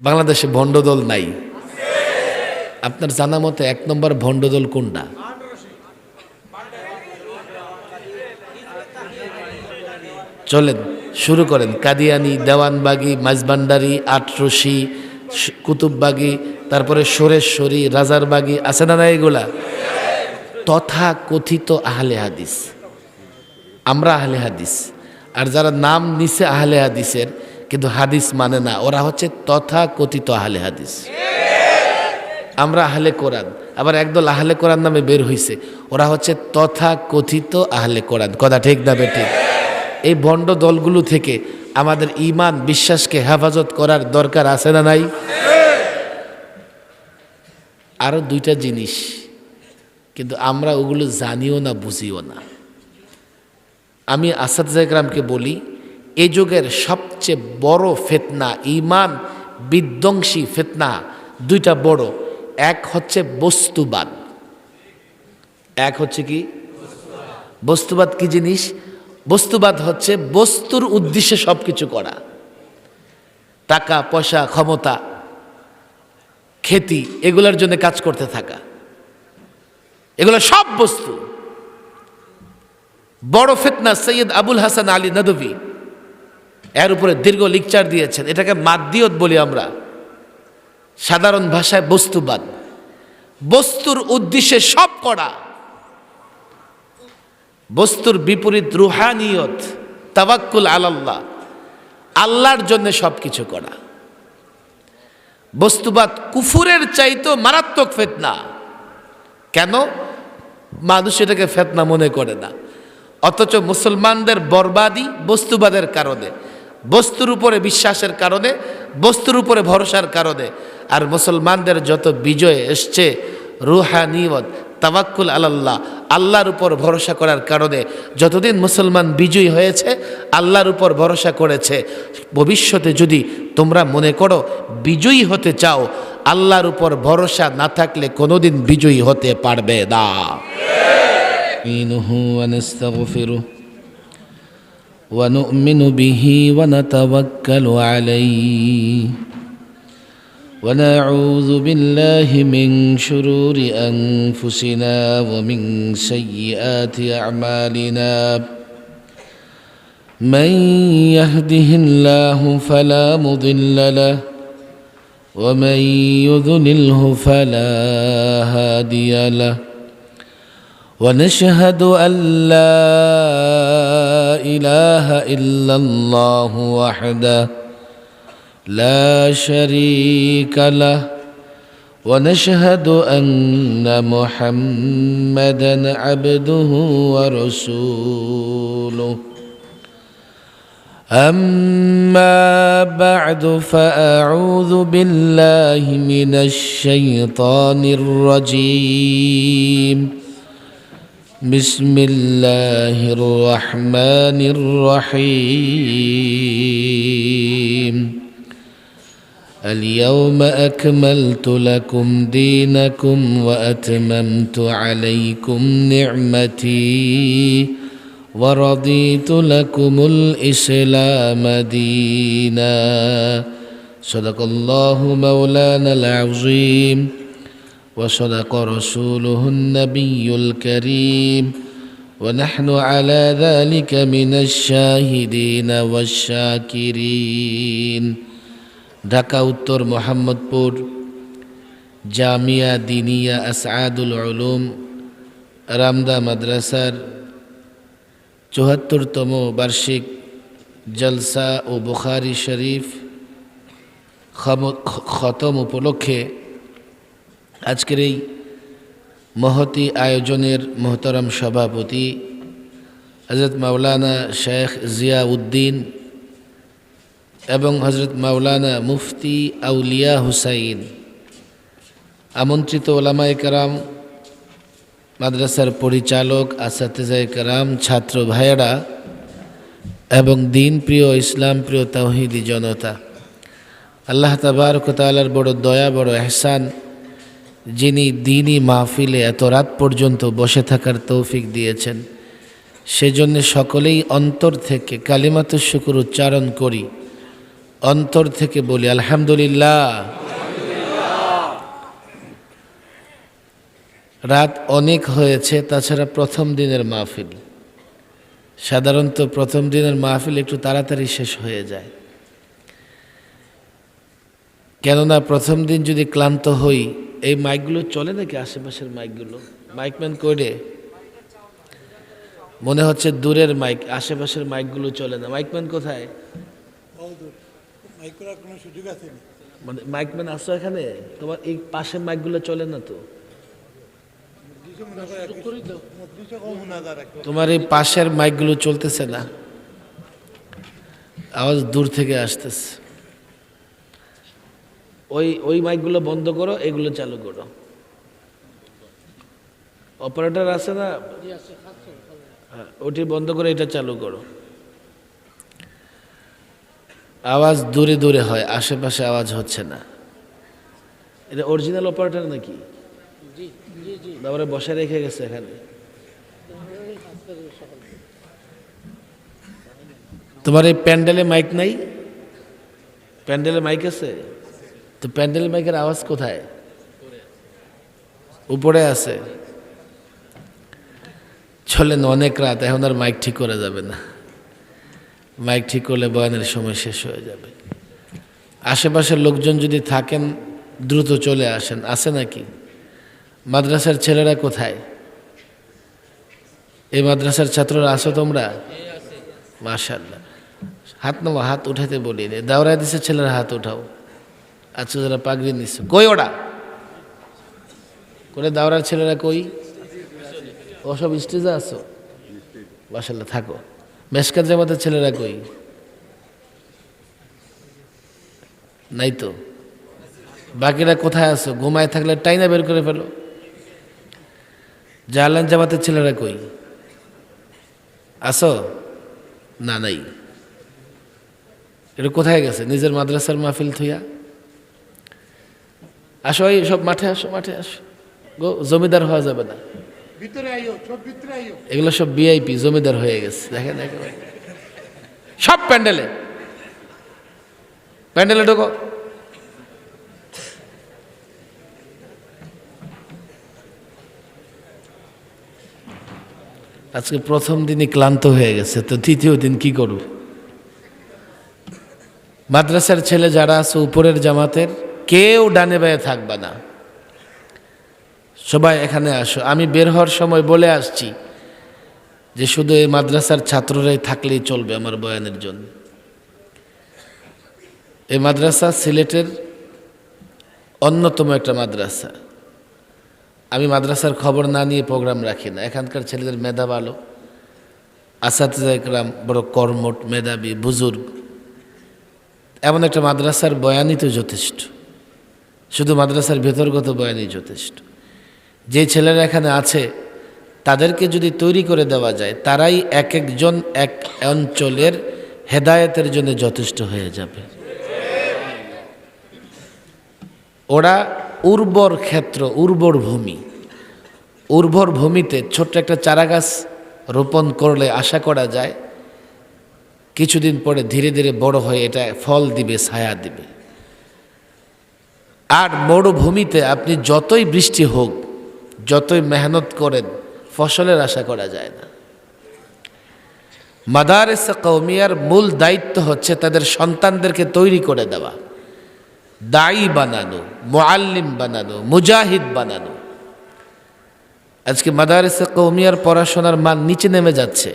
বাংলাদেশে ভণ্ডদল নাই। আপনার জানা মতে এক নম্বর ভণ্ডদল কোনটা? চলেন, শুরু করেন। কাদিয়ানি, দেওয়ানবাগি মাঝবান্ডারি আটরশি কুতুববাগি, তারপরে সোরেশ্বরী, রাজারবাগি, আছে না না এগুলা? তথা কথিত আহলে হাদিস। আমরা আহলে হাদিস। আর যারা নাম নিছে আহলে হাদিসের কিন্তু হাদিস মানে না, ওরা হচ্ছে তথা কথিত আহলে হাদিস। আমরা আহলে কোরআন, আবার একদল আহলে কোরআন নামে বের হইছে, ওরা হচ্ছে তথা কথিত আহলে কোরআন। কথা ঠিক না ঠিক এই ভণ্ড দলগুলো থেকে আমাদের ইমান বিশ্বাসকে হেফাজত করার দরকার আছে না নাই? আরও দুইটা জিনিস, কিন্তু আমরা ওগুলো জানিও না, বুঝিও না। আমি আসাদ জায়গ্রামকে বলি এ যুগের সবচেয়ে বড় ফেতনা ইমান বিধ্বংসী ফেতনা দুইটা বড়। এক হচ্ছে বস্তুবাদ। এক হচ্ছে কি? বস্তুবাদ কি জিনিস? বস্তুবাদ হচ্ছে বস্তুর উদ্দেশ্যে সব কিছু করা। টাকা, পয়সা, ক্ষমতা খ্যাতি এগুলোর জন্য কাজ করতে থাকা। এগুলো সব বস্তু। বড় ফেতনা সৈয়দ আবুল হাসান আলী নদভী এর উপরে দীর্ঘ লিকচার দিয়েছেন। এটাকে মাদ্দিয়ত বলি আমরা। সাধারণ ভাষায় বস্তুবাদ। বস্তুর উদ্দেশ্যে সব করা। বস্তুর বিপরীত রুহানিয়ত তাবাক্কুল আলাল্লাহ। আল্লাহর জন্য সব কিছু করা। বস্তুবাদ কুফুরের চাইতো মারাত্মক ফেতনা। কেন? মানুষ এটাকে ফেতনা মনে করে না। অথচ মুসলমানদের বরবাদি বস্তুবাদের কারণে। বস্তুর উপরে বিশ্বাসের কারণে, বস্তুর উপরে ভরসার কারণে। আর মুসলমানদের যত বিজয় এসছে রুহানিয়ত তাবাক্কুল আল্লাহ আল্লাহর উপর ভরসা করার কারণে যতদিন মুসলমান বিজয়ী হয়েছে, আল্লাহর উপর ভরসা করেছে। ভবিষ্যতে যদি তোমরা মনে করো বিজয়ী হতে চাও, আল্লাহর উপর ভরসা না থাকলে কোনোদিন বিজয়ী হতে পারবে না। ونؤمن به ونتوكل عليه. ونعوذ بالله من شرور أنفسنا ومن سيئات أعمالنا. من يهده الله فلا مضل له ومن يضلله فلا هادي له. ونشهد أن لا إله إلا الله وحده لا شريك له ونشهد أن محمدا عبده ورسوله. أما بعد فأعوذ بالله من الشيطان الرجيم. بسم الله الرحمن الرحيم. اليوم أكملت لكم دينكم وأتممت عليكم نعمتي ورضيت لكم الإسلام دينا. صدق الله مولانا العظيم. وصدق رسوله النبي الكريم ونحن على ذلك من الشاهدين والشاكرين ঢাকা উত্তর মোহাম্মদপুর জামিয়া দিনিয়া আসআদুল উলুম রামদা মাদ্রাসার চুহাত্তরতম বার্ষিক জলসা ও বুখারি শরীফ খম- খ- খতম উপলক্ষে আজকের এই মহতি আয়োজনের মোহতরম সভাপতি হজরত মাওলানা শেখ জিয়া উদ্দিন এবং হজরত মাওলানা মুফতি আউলিয়া হুসাইন, আমন্ত্রিত ওলামায় কারাম, মাদ্রাসার পরিচালক, আসাতেজায় কারাম, ছাত্র ভাইয়েরা এবং দিন প্রিয়, ইসলাম প্রিয়, তাওহিদি জনতা। আল্লাহ তাবারক তালার বড় দয়া, বড় এহসান যিনি দিনই মাহফিলে এত রাত পর্যন্ত বসে থাকার তৌফিক দিয়েছেন, সেজন্য সকলেই অন্তর থেকে কালিমাত শুকুর উচ্চারণ করি। অন্তর থেকে বলি, আলহামদুলিল্লাহ। রাত অনেক হয়েছে, তাছাড়া প্রথম দিনের মাহফিল। সাধারণত প্রথম দিনের মাহফিল একটু তাড়াতাড়ি শেষ হয়ে যায়। কেননা প্রথম দিন যদি ক্লান্ত হই এই মাইকগুলো চলে নাকি আশেপাশের মাইকগুলো? মাইকম্যান করে মনে হচ্ছে দূরের মাইক আশেপাশের মাইকগুলো চলে না। মাইকম্যান কোথায়? মানে মাইকম্যান আসো এখানে? তোমার এই পাশের মাইকগুলো চলে না তো? তোমার এই পাশের মাইকগুলো চলতেছে না। আওয়াজ দূর থেকে আসতেছে। ওই ওই মাইকগুলো বন্ধ করো এগুলো চালু করো। অপারেটর আছে না? হ্যাঁ, ওটি বন্ধ করে এটা চালু করো। আওয়াজ দূরে দূরে হয় আশেপাশে আওয়াজ হচ্ছে না। এটা অরিজিনাল অপারেটর নাকি? তারপরে বসে রেখে গেছে এখানে। তোমার এই প্যান্ডেলে মাইক নাই? প্যান্ডেলে মাইক আছে? তো প্যান্ডেল মাইকের আওয়াজ কোথায়? উপরে আছে। চলেন অনেক রাত, এখন আর মাইক ঠিক করা যাবে না। মাইক ঠিক করলে বয়ানের সময় শেষ হয়ে যাবে। আশেপাশের লোকজন যদি থাকেন, দ্রুত চলে আসেন। আছে নাকি? মাদ্রাসার ছেলেরা কোথায়? এই মাদ্রাসার ছাত্ররা আসো তোমরা? মাশাল্লাহ হাত নামা হাত উঠাতে বলি দাওরায় দিছে, ছেলেরা হাত উঠাও। আচ্ছা পাগড়ি নিচ্ছে কই ওরা? করে দাওরার ছেলেরা কই? ওসব স্টেজে আছো? মাশাল্লাহ থাকো। মেসকাত জামাতের ছেলেরা কই? নাই তো। বাকিরা কোথায় আছো? ঘুমায় থাকলে টাইনা বের করে ফেলো। জাহালান জামাতের ছেলেরা কই? আসো না, নাই। এটা কোথায় গেছে? নিজের মাদ্রাসার মাহফিল থুইয়া? আসো এই সব মাঠে আসো মাঠে আসো। গো জমিদার হওয়া যাবে না। এগুলো সব বিআইপি জমিদার হয়ে গেছে। দেখেন একেবারে। সব প্যান্ডেলে। প্যান্ডেলে ঢোকো। আজকে প্রথম দিনই ক্লান্ত হয়ে গেছে তো তৃতীয় দিন কি করব? মাদ্রাসার ছেলে যারা আছে উপরের জামাতের কেউ ডানে বায়ে থাকবে না। সবাই এখানে আসো। আমি বের হওয়ার সময় বলে আসছি যে শুধু এই মাদ্রাসার ছাত্ররাই থাকলেই চলবে আমার বয়ানের জন্য। এই মাদ্রাসা সিলেটের অন্যতম একটা মাদ্রাসা। আমি মাদ্রাসার খবর না নিয়ে প্রোগ্রাম রাখি না। এখানকার ছেলেদের মেধা ভালো। আসাতিজা ইকরাম বড় কর্মট মেধাবী, বুজুর্গ। এমন একটা মাদ্রাসার বয়ানই তো যথেষ্ট। শুধু মাদ্রাসার ভেতরগত বয়ানই যথেষ্ট। যে ছেলেরা এখানে আছে, তাদেরকে যদি তৈরি করে দেওয়া যায়, তারাই এক একজন এক অঞ্চলের হেদায়েতের জন্য যথেষ্ট হয়ে যাবে। ওরা উর্বর ক্ষেত্র, উর্বর ভূমি। উর্বর ভূমিতে ছোট্ট একটা চারা গাছ রোপণ করলে আশা করা যায়, কিছুদিন পরে ধীরে ধীরে বড় হয়ে এটা ফল দিবে, ছায়া দিবে। আর মরুভূমিতে আপনি যতই বৃষ্টি হোক, যতই মেহনত করেন, ফসলের আশা করা যায় না। মাদারেস কৌমিয়ার মূল দায়িত্ব হচ্ছে তাদের সন্তানদেরকে তৈরি করে দেওয়া। দায়ী বানানো মোয়াল্লিম বানানো, মুজাহিদ বানানো। আজকে মাদারেসে কৌমিয়ার পড়াশোনার মান নিচে নেমে যাচ্ছে।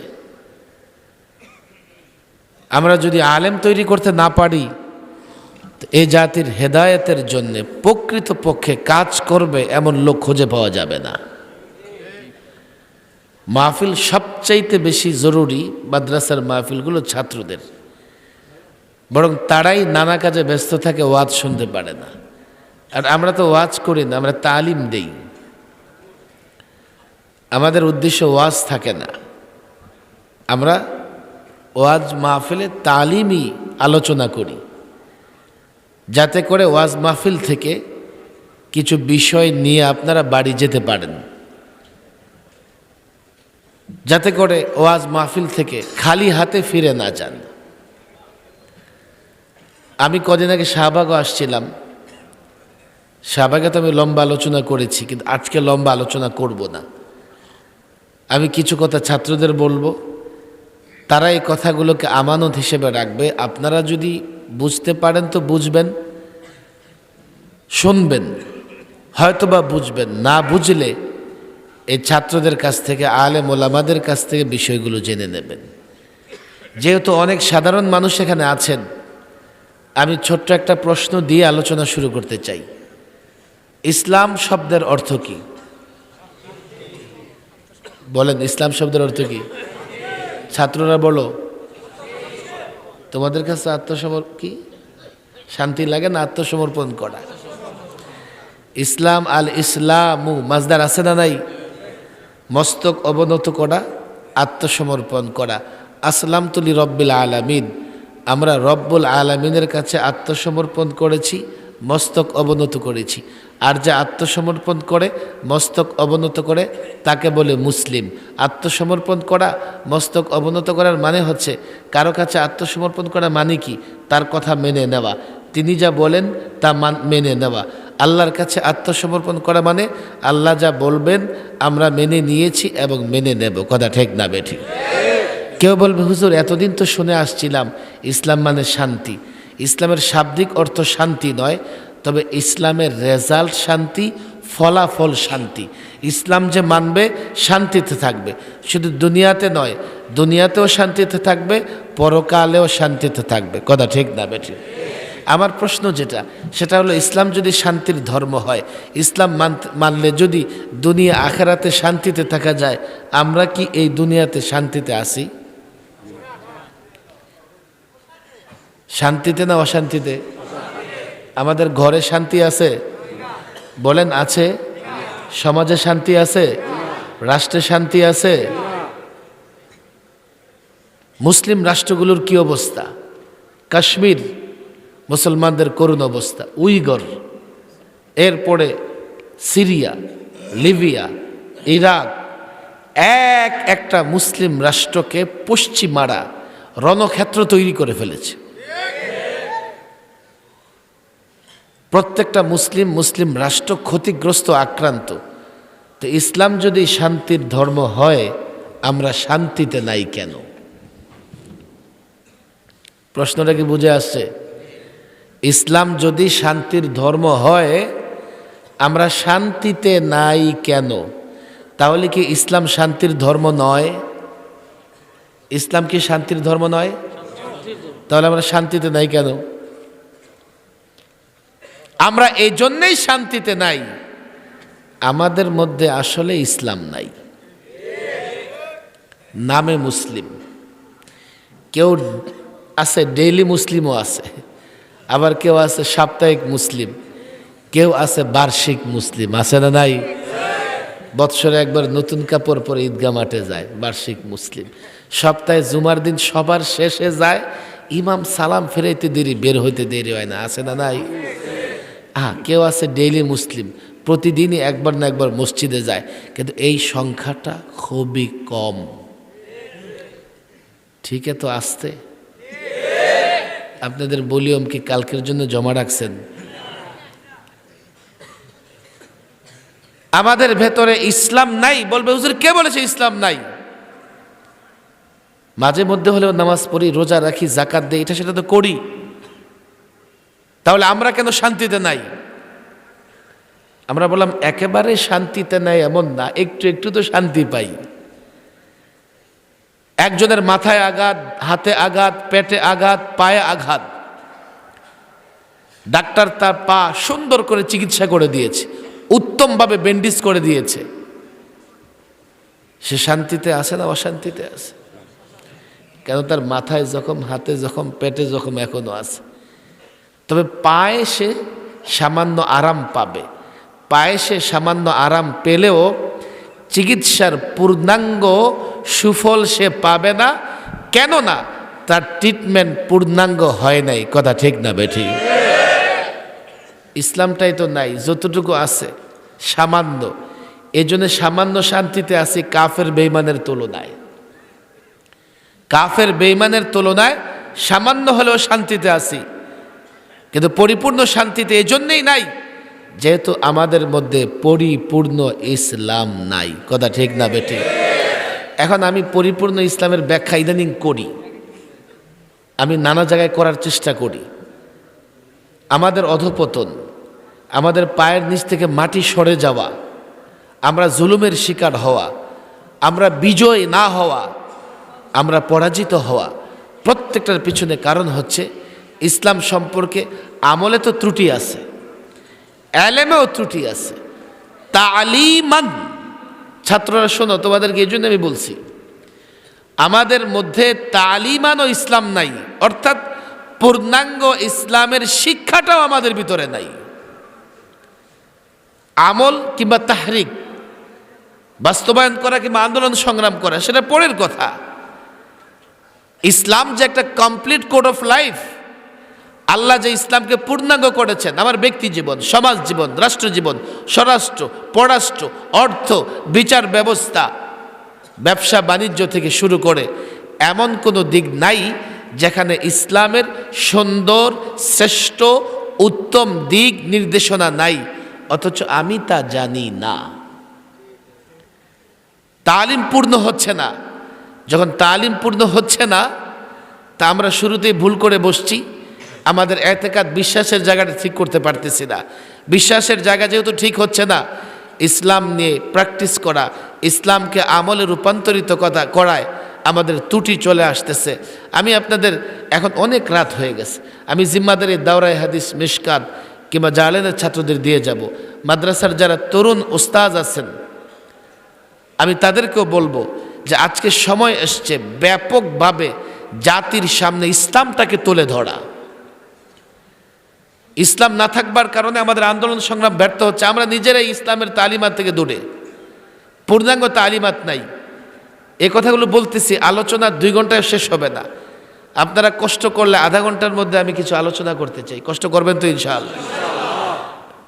আমরা যদি আলেম তৈরি করতে না পারি এ জাতির হেদায়েতের জন্যে প্রকৃত পক্ষে কাজ করবে এমন লোক খুঁজে পাওয়া যাবে না। মাহফিল সবচাইতে বেশি জরুরি মাদ্রাসার মাহফিলগুলো ছাত্রদের। বরং তারাই নানা কাজে ব্যস্ত থাকে, ওয়াজ শুনতে পারে না। আর আমরা তো ওয়াজ করি না, আমরা তালিম দেই। আমাদের উদ্দেশ্য ওয়াজ থাকে না। আমরা ওয়াজ মাহফিলে তালিমই আলোচনা করি। যাতে করে ওয়াজ মাহফিল থেকে কিছু বিষয় নিয়ে আপনারা বাড়ি যেতে পারেন। যাতে করে ওয়াজ মাহফিল থেকে খালি হাতে ফিরে না যান। আমি কদিন আগে শাহবাগও আসছিলাম। শাহবাগে তো আমি লম্বা আলোচনা করেছি, কিন্তু আজকে লম্বা আলোচনা করব না। আমি কিছু কথা ছাত্রদের বলব। তারা এই কথাগুলোকে আমানত হিসেবে রাখবে। আপনারা যদি বুঝতে পারেন তো বুঝবেন? শুনবেন, হয়তোবা বুঝবেন। না বুঝলে এই ছাত্রদের কাছ থেকে, আলেম ওলামাদের কাছ থেকে বিষয়গুলো জেনে নেবেন। যেহেতু অনেক সাধারণ মানুষ এখানে আছেন, আমি ছোট্ট একটা প্রশ্ন দিয়ে আলোচনা শুরু করতে চাই। ইসলাম শব্দের অর্থ কি? বলেন, ইসলাম শব্দের অর্থ কি? ছাত্ররা বলো তোমাদের কাছে আত্মসমর কি? শান্তি লাগে না আত্মসমর্পণ করা। ইসলাম আল ইসলামু মাজদার আছে না নাই? মস্তক অবনত করা, আত্মসমর্পণ করা। আসলাম তুলি রব্বিল আলামিন, আমরা রব্বুল আলামিনের কাছে আত্মসমর্পণ করেছি মস্তক অবনত করেছি। আর যে আত্মসমর্পণ করে, মস্তক অবনত করে, তাকে বলে মুসলিম। আত্মসমর্পণ করা, মস্তক অবনত করার মানে হচ্ছে, কারও কাছে আত্মসমর্পণ করা মানে কি? তার কথা মেনে নেওয়া। তিনি যা বলেন, তা মান- নেওয়া। আল্লাহর কাছে আত্মসমর্পণ করা মানে আল্লাহ যা বলবেন, আমরা মেনে নিয়েছি এবং মেনে নেব। কথা ঠিক না, বেঠিক? কেউ বলবে, হুজুর, এতদিন তো শুনে আসছিলাম, ইসলাম মানে শান্তি। ইসলামের শাব্দিক অর্থ শান্তি নয়, তবে ইসলামের রেজাল্ট শান্তি, ফলাফল শান্তি। ইসলাম যে মানবে, শান্তিতে থাকবে। শুধু দুনিয়াতে নয়, দুনিয়াতেও শান্তিতে থাকবে, পরকালেও শান্তিতে থাকবে। কথা ঠিক না, বেঠি? আমার প্রশ্ন যেটা, সেটা হলো ইসলাম যদি শান্তির ধর্ম হয়, ইসলাম মানলে যদি দুনিয়া আখেরাতে শান্তিতে থাকা যায়, আমরা কি এই দুনিয়াতে শান্তিতে আসি শান্তিতে না অশান্তিতে? আমাদের ঘরে শান্তি আছে? বলেন, আছে। সমাজে শান্তি আছে? রাষ্ট্রে শান্তি আছে? মুসলিম রাষ্ট্রগুলোর কি অবস্থা? কাশ্মীর, মুসলমানদের করুণ অবস্থা। উইগর, এরপরে সিরিয়া, লিবিয়া, ইরাক। এক একটা মুসলিম রাষ্ট্রকে পশ্চিমারা রণক্ষেত্র তৈরি করে ফেলেছে। প্রত্যেকটা মুসলিম মুসলিম রাষ্ট্র ক্ষতিগ্রস্ত, আক্রান্ত। তো ইসলাম যদি শান্তির ধর্ম হয়, আমরা শান্তিতে নাই কেন? প্রশ্নটা কি বুঝে আসছে? ইসলাম যদি শান্তির ধর্ম হয়, আমরা শান্তিতে নাই কেন? তাহলে কি ইসলাম শান্তির ধর্ম নয়? ইসলাম কি শান্তির ধর্ম নয়? তাহলে আমরা শান্তিতে নাই কেন? আমরা এই জন্যেই শান্তিতে নাই। আমাদের মধ্যে আসলে ইসলাম নাই। নামে মুসলিম। কেউ আছে, ডেইলি মুসলিমও আছে। আবার কেউ আছে সাপ্তাহিক মুসলিম। কেউ আছে বার্ষিক মুসলিম। আছে না নাই? বৎসরে একবার নতুন কাপড় পরে ঈদগা মাঠে যায়, বার্ষিক মুসলিম। সপ্তাহে জুমার দিন সবার শেষে যায়, ইমাম সালাম ফেরাইতে দেরি, বের হইতে দেরি হয় না। আছে না নাই? হ্যাঁ কেউ আছে ডেইলি মুসলিম, প্রতিদিনই একবার না একবার মসজিদে যায়, কিন্তু এই সংখ্যাটা খুবই কম। ঠিক তো আসতে? আপনাদের বলিওম কি কালকের জন্য জমা রাখছেন? আমাদের ভেতরে ইসলাম নাই, বলবে, হুজুর, কে বলেছে ইসলাম নাই? মাঝে মধ্যে হলেও নামাজ পড়ি, রোজা রাখি, জাকাত দেই, এটা সেটা তো করি। তাহলে আমরা কেন শান্তিতে নাই? আমরা বললাম, একেবারে শান্তিতে নাই এমন না, একটু একটু তো শান্তি পাই। একজনের মাথায় আঘাত, হাতে আঘাত, পেটে আঘাত, পায়ে আঘাত। ডাক্তার তার পা সুন্দর করে চিকিৎসা করে দিয়েছে, উত্তমভাবে ব্যান্ডেজ করে দিয়েছে। সে শান্তিতে আছে না অশান্তিতে আছে? কেন তার মাথায় জখম হাতে জখম পেটে জখম এখনও আছে? তবে পায়ে সে সামান্য আরাম পাবে। পায়ে সে সামান্য আরাম পেলেও চিকিৎসার পূর্ণাঙ্গ সুফল সে পাবে না। কেননা তার ট্রিটমেন্ট পূর্ণাঙ্গ হয় নাই। কথা ঠিক না বেঠিক ইসলামটাই তো নাই, যতটুকু আছে, সামান্য। এই জন্য সামান্য শান্তিতে আছি কাফের বেইমানের তুলনায়। কাফের বেইমানের তুলনায় সামান্য হলেও শান্তিতে আছি। কিন্তু পরিপূর্ণ শান্তিতে এজন্যই নাই, যেহেতু আমাদের মধ্যে পরিপূর্ণ ইসলাম নাই। কথা ঠিক না, বেঠে? এখন আমি পরিপূর্ণ ইসলামের ব্যাখ্যা ইদানিং করি। আমি নানা জায়গায় করার চেষ্টা করি। আমাদের অধপতন, আমাদের পায়ের নিচ থেকে মাটি সরে যাওয়া, আমরা জুলুমের শিকার হওয়া, আমরা বিজয় না হওয়া, আমরা পরাজিত হওয়া, প্রত্যেকটার পিছনে কারণ হচ্ছে ইসলাম সম্পর্কে আমলে তো ত্রুটি আছে অ্যালেমেও ত্রুটি আছে। তালিমান, ছাত্ররা শোনো, তোমাদেরকে এই জন্য আমি বলছি, আমাদের মধ্যে তালিমানও ইসলাম নাই, অর্থাৎ পূর্ণাঙ্গ ইসলামের শিক্ষাটাও আমাদের ভিতরে নাই। আমল কিংবা তাহরিক, বাস্তবায়ন করা কিংবা আন্দোলন সংগ্রাম করা, সেটা পরের কথা। ইসলাম যে একটা কমপ্লিট কোড অফ লাইফ আল্লাহ যে ইসলামকে পূর্ণাঙ্গ করেছেন, আমার ব্যক্তি জীবন, সমাজ জীবন, রাষ্ট্র জীবন, স্বরাষ্ট্র, পররাষ্ট্র, অর্থ, বিচার ব্যবস্থা, ব্যবসা বাণিজ্য থেকে শুরু করে এমন কোনো দিক নাই যেখানে ইসলামের সুন্দর, শ্রেষ্ঠ, উত্তম দিক নির্দেশনা নাই। অথচ আমি তা জানি না। তালিম পূর্ণ হচ্ছে না। যখন তালিম পূর্ণ হচ্ছে না, তা আমরা শুরুতেই ভুল করে বসছি। আমাদের এতেকাত বিশ্বাসের জায়গাটা ঠিক করতে পারতেছি না। বিশ্বাসের জায়গা যেহেতু ঠিক হচ্ছে না, ইসলাম নিয়ে প্র্যাকটিস করা, ইসলামকে আমলে রূপান্তরিত কথা করায় আমাদের ত্রুটি চলে আসতেছে। আমি আপনাদের এখন অনেক রাত হয়ে গেছে। আমি জিম্মাদারি, দাওরাই হাদিস, মিশকাত কিংবা জালেনের ছাত্রদের দিয়ে যাব। মাদ্রাসার যারা তরুণ ওস্তাজ আছেন, আমি তাদেরকেও বলব যে আজকে সময় এসছে ব্যাপকভাবে জাতির সামনে ইসলামটাকে তুলে ধরা। ইসলাম না থাকবার কারণে আমাদের আন্দোলন সংগ্রাম ব্যর্থ হচ্ছে। আমরা নিজেরাই ইসলামের তালিমাত থেকে দূরে। পূর্ণাঙ্গ তালিমাত নাই। এ কথাগুলো বলতেছি, আলোচনা দুই ঘন্টায় শেষ হবে না। আপনারা কষ্ট করলে আধা ঘণ্টার মধ্যে আমি কিছু আলোচনা করতে চাই। কষ্ট করবেন তো ইনশাআল্লাহ।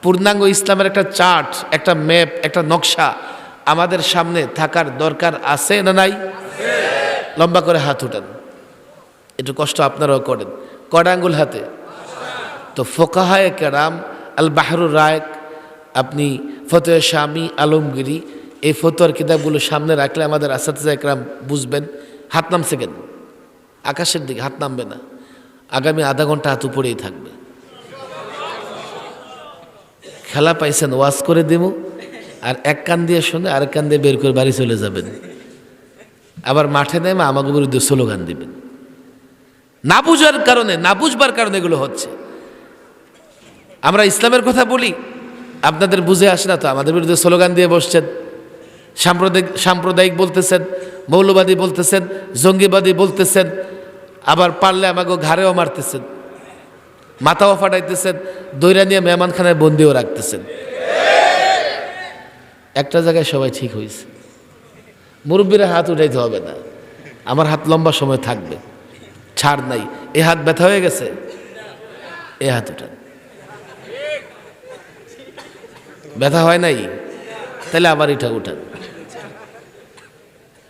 পূর্ণাঙ্গ ইসলামের একটা চার্ট, একটা ম্যাপ, একটা নকশা আমাদের সামনে থাকার দরকার আছে না নাই? লম্বা করে হাত উঠান। একটু কষ্ট আপনারাও করেন। কটা আঙ্গুল হাতে? তো ফোকাহায় কেরাম আল বাহরুর রায়ক, আপনি ফতোয় স্বামী আলমগিরি, এই ফতোয়ার কিতাবগুলো সামনে রাখলে আমাদের আসাদা একরাম বুঝবেন, হাত নামছে কেন? আকাশের দিকে হাত নামবে না, আগামী আধা ঘণ্টা হাত উপরেই থাকবে। খেলা পাইছেন, ওয়াজ করে দেব, আর এক কান দিয়ে শুনে আরেক কান দিয়ে বের করে বাড়ি চলে যাবেন। আবার মাঠে নেমে আমাকে বিরুদ্ধে স্লোগান দিবেন। না বুঝার কারণে, না বুঝবার কারণে এগুলো হচ্ছে। আমরা ইসলামের কথা বলি, আপনাদের বুঝে আসে না তো, আমাদের বিরুদ্ধে স্লোগান দিয়ে বসছেন। সাম্প্রদায়িক সাম্প্রদায়িক বলতেছেন, মৌলবাদী বলতেছেন, জঙ্গিবাদী বলতেছেন, আবার পারলে আমাকে ঘাড়েও মারতেছেন। মাথাও ফাটাইতেছেন দৈরা নিয়ে মেহমানখানায় বন্দিও রাখতেছেন। একটা জায়গায় সবাই ঠিক হয়েছে। মুরব্বীরা হাত উঠাইতে হবে না। আমার হাত লম্বা সময় থাকবে। ছাড় নাই। এ হাত ব্যথা হয়ে গেছে? এ হাত উঠান। ব্যথা হয় নাই? তাহলে আবার এটা উঠান।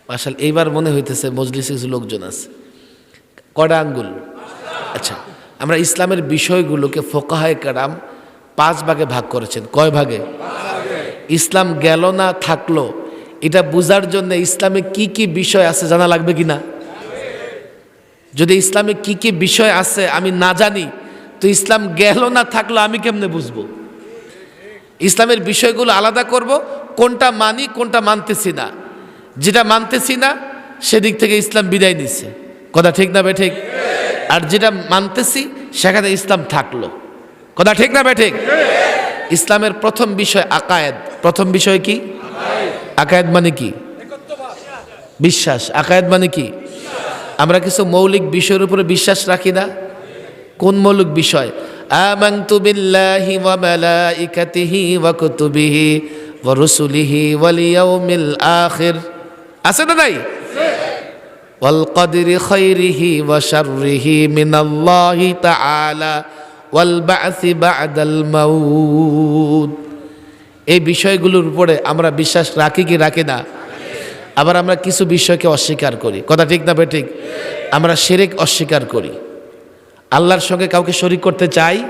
আসল এইবার মনে হইতেছে মজলিসে কিছু লোকজন আছে। কটা আঙ্গুল? আচ্ছা আমরা ইসলামের বিষয়গুলোকে ফোকাহায় কারাম পাঁচ ভাগে ভাগ করেছেন। কয় ভাগে? ইসলাম গেল না থাকল? এটা বুঝার জন্য ইসলামে কি কি বিষয় আছে জানা লাগবে কি না যদি ইসলামে কি কি বিষয় আছে আমি না জানি, তো ইসলাম গেল না থাকল আমি কেমনে বুঝব? ইসলামের বিষয়গুলো আলাদা করব, কোনটা মানি, কোনটা মানতেছি না। যেটা মানতেছি না, সেদিক থেকে ইসলাম বিদায় নিচ্ছে কথা ঠিক না বে ঠিক? আর যেটা মানতেছি, সেখানে ইসলাম থাকল। কথা ঠিক না বে ঠিক? ইসলামের প্রথম বিষয় আকায়েদ। প্রথম বিষয় কি? আকায়েদ মানে কি? বিশ্বাস। আকায়েদ মানে কি? আমরা কিছু মৌলিক বিষয়ের উপরে বিশ্বাস রাখি না। কোন মৌলিক বিষয়? ওয়া কুতুবিহি ওয়া রুসুলিহি ওয়াল ইয়াউমিল আখির। আছে না নাই? খাইরিহি ওয়া শাররিহি মিনাল্লাহি তাআলা ওয়াল বা'সি বা'দাল মাউত। এই বিষয়গুলোর উপরে আমরা বিশ্বাস রাখি কি রাখি না? আবার আমরা কিছু বিষয়কে অস্বীকার করি। কথা ঠিক না ঠিক? আমরা সেরেক অস্বীকার করি। আল্লাহর সঙ্গে কাউকে শরিক করতে চাই?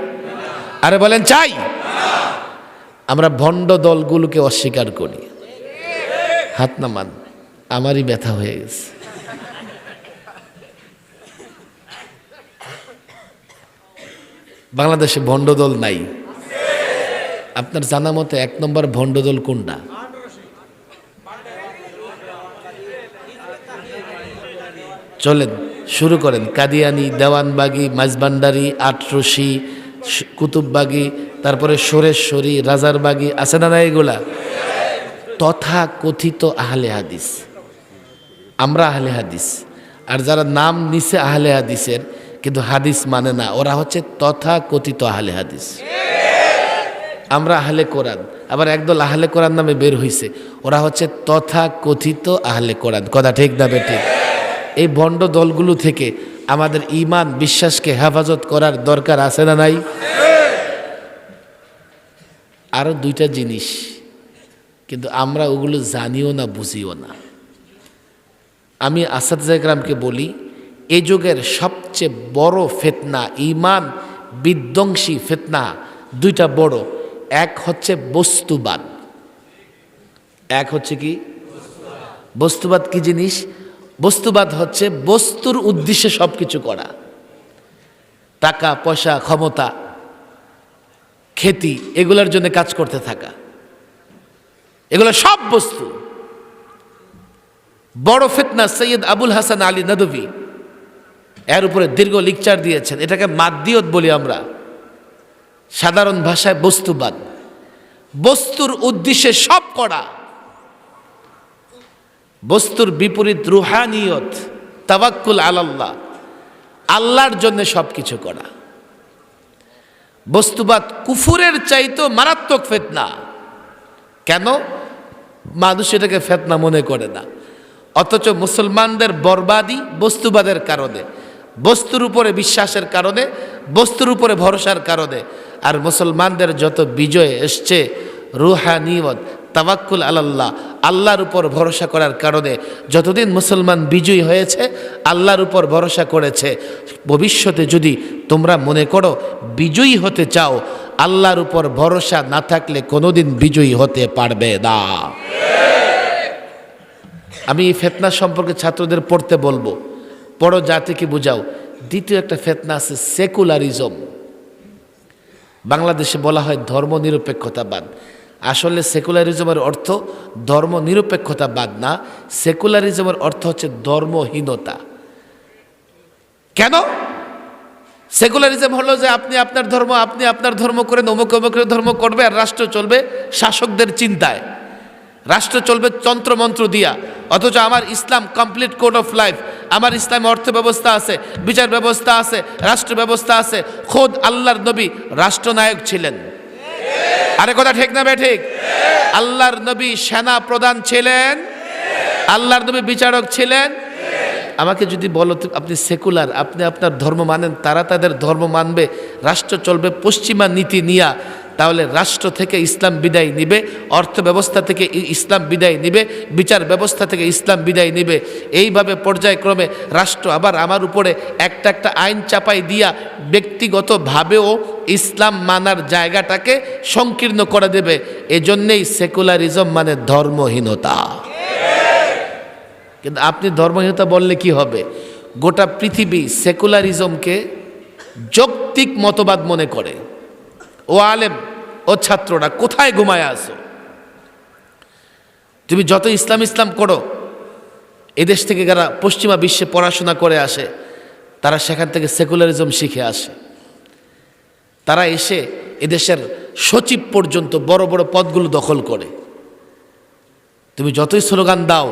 আরে বলেন, চাই। আমরা ভণ্ড দলগুলোকে অস্বীকার করি। হাত নামান, আমারই ব্যথা হয়ে গেছে। বাংলাদেশে ভণ্ড দল নাই। আপনার জানা মতে এক নম্বর ভণ্ড দল কোনটা? চলেন। শুরু করেন। কাদিয়ানি, দেওয়ানবাগি মাঝবান্ডারি আটরশি স- কুতুববাগি, তারপরে সোরেশ্বরী, রাজারবাগি, আছে না না এগুলা? তথা কথিত আহলে হাদিস। আমরা আহলে হাদিস। আর যারা নাম নিছে আহলে হাদিসের, কিন্তু হাদিস মানে না, ওরা হচ্ছে তথা কথিত আহলে হাদিস। আমরা আহলে কোরআন। আবার একদল আহলে কোরআন নামে বের হইছে, ওরা হচ্ছে তথা কথিত আহলে কোরআন। কথা ঠিক না বে ঠিক? এই ভণ্ড দলগুলো থেকে আমাদের ইমান বিশ্বাসকে হেফাজত করার দরকার আছে না নাই? আরও দুইটা জিনিস, কিন্তু আমরা ওগুলো জানিও না, বুঝিও না। আমি আসাদ জায়গ্রামকে বলি, এ যুগের সবচেয়ে বড় ফেতনা ইমান বিধ্বংসী ফেতনা দুইটা বড়। এক হচ্ছে বস্তুবাদ। এক হচ্ছে কি? বস্তুবাদ কি জিনিস? বস্তুবাদ হচ্ছে বস্তুর উদ্দেশ্যে সব কিছু করা। টাকা, পয়সা, ক্ষমতা খ্যাতি এগুলোর জন্য কাজ করতে থাকা। এগুলো সব বস্তু। বড় ফিতনা সৈয়দ আবুল হাসান আলী নদভী এর উপরে দীর্ঘ লিকচার দিয়েছেন। এটাকে মাদ্দিয়ত বলি আমরা। সাধারণ ভাষায় বস্তুবাদ। বস্তুর উদ্দেশ্যে সব করা। বস্তুর বিপরীত রুহানিয়ত তাবাক্কুল আলাল্লাহ, আল্লাহর জন্য সব কিছু করা। বস্তুবাদ কুফুরের চাইতো মারাত্মক ফেতনা। কেন? মানুষ এটাকে ফেতনা মনে করে না। অথচ মুসলমানদের বরবাদি বস্তুবাদের কারণে, বস্তুর উপরে বিশ্বাসের কারণে, বস্তুর উপরে ভরসার কারণে। আর মুসলমানদের যত বিজয় এসছে, রুহানিয়ত তাবাক্কুল আলাল্লাহ, আল্লাহর উপর ভরসা করার কারণে যতদিন মুসলমান বিজয়ী হয়েছে, আল্লাহর উপর ভরসা করেছে। ভবিষ্যতে যদি তোমরা মনে করো বিজয়ী হতে চাও, আল্লাহর উপর ভরসা না থাকলে কোনোদিন বিজয়ী হতে পারবে না। আমি এই ফেতনা সম্পর্কে ছাত্রদের পড়তে বলব। পড়ো জাতিকে বুঝাও। দ্বিতীয় একটা ফেতনা আছে সেকুলারিজম। বাংলাদেশে বলা হয় ধর্মনিরপেক্ষতাবাদ। আসলে সেকুলারিজমের অর্থ ধর্ম নিরপেক্ষতাবাদ না। সেকুলারিজমের অর্থ হচ্ছে ধর্মহীনতা। কেন? সেকুলারিজম হলো যে আপনি আপনার ধর্ম, আপনি আপনার ধর্ম করে অমুক অমুকের ধর্ম করবে আর রাষ্ট্র চলবে শাসকদের চিন্তায়। রাষ্ট্র চলবে তন্ত্রমন্ত্র দিয়া। অথচ আমার ইসলাম কমপ্লিট কোড অফ লাইফ আমার ইসলামে অর্থ ব্যবস্থা আছে, বিচার ব্যবস্থা আছে, রাষ্ট্র ব্যবস্থা আছে। খোদ আল্লাহর নবী রাষ্ট্রনায়ক ছিলেন। আরে কথা ঠিক না ঠিক? আল্লাহর নবী সেনা প্রধান ছিলেন। আল্লাহর নবী বিচারক ছিলেন। আমাকে যদি বলো আপনি সেকুলার, আপনি আপনার ধর্ম মানেন, তারা তাদের ধর্ম মানবে, রাষ্ট্র চলবে পশ্চিমা নীতি নিয়া। তাহলে রাষ্ট্র থেকে ইসলাম বিদায় নিবে অর্থ ব্যবস্থা থেকে ইসলাম বিদায় নিবে, বিচার ব্যবস্থা থেকে ইসলাম বিদায় নিবে। এইভাবে পর্যায়ক্রমে রাষ্ট্র আবার আমার উপরে একটা একটা আইন চাপাই দিয়া ব্যক্তিগতভাবেও ইসলাম মানার জায়গাটাকে সংকীর্ণ করে দেবে। এজন্যেই সেকুলারিজম মানে ধর্মহীনতা। কিন্তু আপনি ধর্মহীনতা বললে কি হবে? গোটা পৃথিবী সেকুলারিজমকে যৌক্তিক মতবাদ মনে করে। ও আলেম, ও ছাত্ররা, কোথায় ঘুমায় আসো তুমি যত ইসলাম ইসলাম করো, এদেশ থেকে যারা পশ্চিমা বিশ্বে পড়াশোনা করে আসে, তারা সেখান থেকে সেকুলারিজম শিখে আসে। তারা এসে এদেশের সচিব পর্যন্ত বড় বড় পদগুলো দখল করে। তুমি যতই স্লোগান দাও,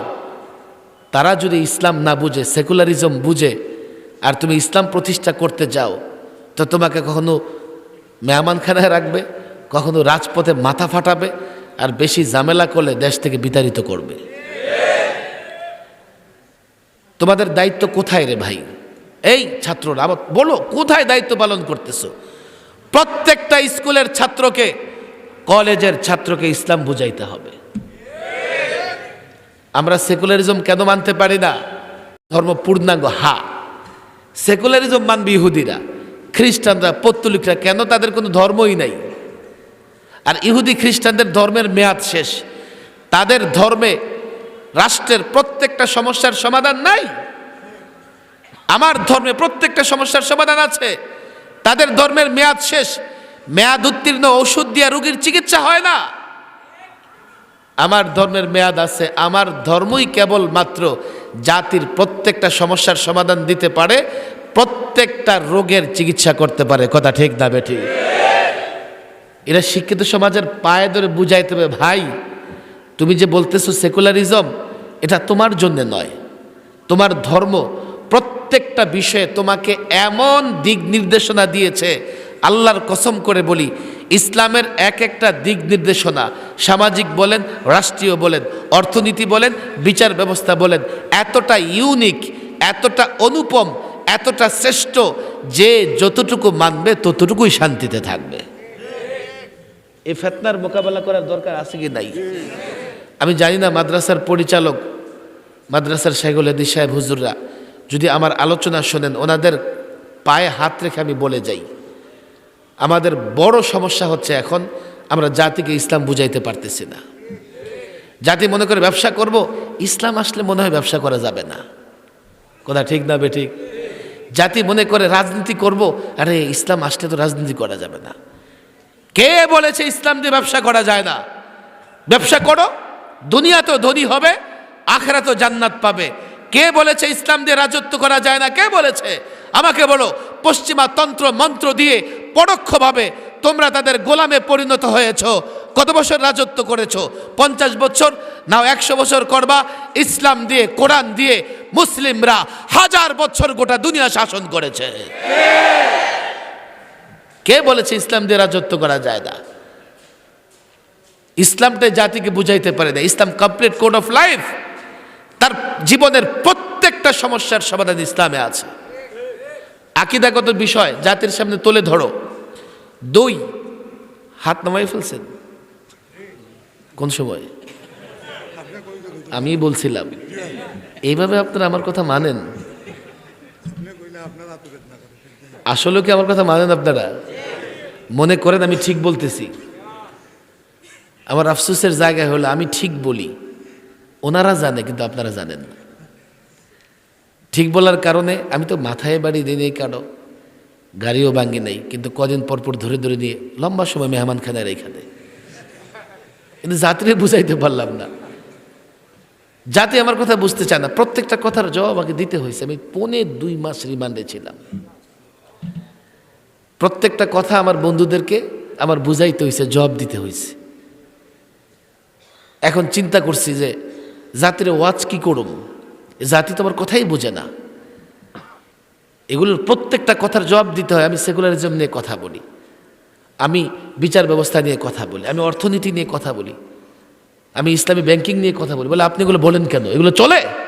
তারা যদি ইসলাম না বুঝে, সেকুলারিজম বুঝে, আর তুমি ইসলাম প্রতিষ্ঠা করতে যাও, তো তোমাকে কখনো মেহমানখানায় রাখবে, কখনো রাজপথে মাথা ফাটাবে আর বেশি ঝামেলা করলে দেশ থেকে বিতাড়িত করবে। তোমাদের দায়িত্ব কোথায় রে ভাই? এই ছাত্ররা বলো, কোথায় দায়িত্ব পালন করতেছো? প্রত্যেকটা স্কুলের ছাত্রকে, কলেজের ছাত্রকে ইসলাম বুঝাইতে হবে। আমরা সেকুলারিজম কেন মানতে পারি না? ধর্ম পূর্ণাঙ্গ, হা। সেকুলারিজম মানবে ইহুদিরা। খ্রিস্টানরা পত্তলিকরা কেন? তাদের কোনো ধর্মই নাই। আর ইহুদি খ্রিস্টানদের ধর্মের মেয়াদ শেষ। তাদের ধর্মে রাষ্ট্রের প্রত্যেকটা সমস্যার সমাধান নাই। আমার ধর্মে প্রত্যেকটা সমস্যার সমাধান আছে। তাদের ধর্মের মেয়াদ শেষ। মেয়াদ উত্তীর্ণ ওষুধ দিয়ে রোগীর চিকিৎসা হয় না। আমার ধর্মের মেয়াদ আছে। আমার ধর্মই কেবল মাত্র জাতির প্রত্যেকটা সমস্যার সমাধান দিতে পারে। প্রত্যেকটা রোগের চিকিৎসা করতে পারে। কথা ঠিক না বেঠি এরা শিক্ষিত সমাজের পায়ে ধরে বুঝাইতে হবে, ভাই, তুমি যে বলতেছো সেকুলারিজম, এটা তোমার জন্য নয়। তোমার ধর্ম প্রত্যেকটা বিষয়ে তোমাকে এমন দিক নির্দেশনা দিয়েছে, আল্লাহর কসম করে বলি, ইসলামের এক একটা দিক নির্দেশনা, সামাজিক বলেন, রাষ্ট্রীয় বলেন, অর্থনীতি বলেন, বিচার ব্যবস্থা বলেন, এতটা ইউনিক এতটা অনুপম এতটা শ্রেষ্ঠ যে যতটুকু মানবে ততটুকুই শান্তিতে থাকবে। এই ফেতনার মোকাবেলা করার দরকার আছে কি নাই? আমি জানি না মাদ্রাসার পরিচালক, মাদ্রাসার শেখুল হাদি সাহেব হুজুররা যদি আমার আলোচনা শোনেন, ওনাদের পায়ে হাত রেখে আমি বলে যাই। আমাদের বড় সমস্যা হচ্ছে এখন আমরা জাতিকে ইসলাম বুঝাইতে পারতেছি না। জাতি মনে করে ব্যবসা করব, ইসলাম আসলে মনে হয় ব্যবসা করা যাবে না। কথা ঠিক না বে ঠিক? জাতি মনে করে রাজনীতি করব, আরে ইসলাম আসলে তো রাজনীতি করা যাবে না। কে বলেছে ইসলাম দিয়ে ব্যবসা করা যায় না? ব্যবসা করো, দুনিয়া তো ধনী হবে, আখরা তো জান্নাত পাবে। কে বলেছে ইসলাম দিয়ে রাজত্ব করা যায় না? কে বলেছে? আমাকে বলো, পশ্চিমা তন্ত্র মন্ত্র দিয়ে পরোক্ষভাবে তোমরা তাদের গোলামে পরিণত হয়েছ। কত বছর রাজত্ব করেছ? পঞ্চাশ বছর? নাও একশো বছর করবা। ইসলাম দিয়ে, কোরআন দিয়ে মুসলিমরা হাজার বছর গোটা দুনিয়া শাসন করেছে। কে বলেছে ইসলাম দিয়ে রাজত্ব করা যায় না? ইসলামটাই জাতিকে বুঝাইতে পারে না। ইসলাম কমপ্লিট কোড অফ লাইফ তার জীবনের প্রত্যেকটা সমস্যার সমাধান ইসলামে আছে। আকিদাগত বিষয়, জাতির সামনে তুলে ধরো। দুই, হাত নামাই ফেলছেন। কোন সময়? আমি বলছিলাম। এইভাবে আপনারা আমার কথা মানেন? আসলে কি আমার কথা মানেন আপনারা? মনে করেন আমি ঠিক বলতেছি। আমার আফসোসের জায়গায় হলো আমি ঠিক বলি। ওনারা জানে, কিন্তু আপনারা জানেন না। ঠিক বলার কারণে আমি তো মাথায় বাড়ি দিয়ে নেই কারও। গাড়িও ভাঙ্গি নেই, কিন্তু কদিন পর পর ধরে ধরে নিয়ে লম্বা সময় মেহমান খানের এইখানে। কিন্তু জাতিরে বুঝাইতে পারলাম না। জাতি আমার কথা বুঝতে চায় না। প্রত্যেকটা কথার জবাব আমাকে দিতে হয়েছে। আমি পৌনে দুই মাস রিমান্ডে ছিলাম। প্রত্যেকটা কথা আমার বন্ধুদেরকে আমার বুঝাইতে হয়েছে, জবাব দিতে হয়েছে। এখন চিন্তা করছি যে জাতির ওয়াজ কি করুম? এ জাতি তো আমার কথাই বোঝে না। এগুলোর প্রত্যেকটা কথার জবাব দিতে হয়। আমি সেকুলারিজম নিয়ে কথা বলি। আমি বিচার ব্যবস্থা নিয়ে কথা বলি, আমি অর্থনীতি নিয়ে কথা বলি, আমি ইসলামী ব্যাংকিং নিয়ে কথা বলি, বলে আপনি এগুলো বলেন কেন? এগুলো চলে?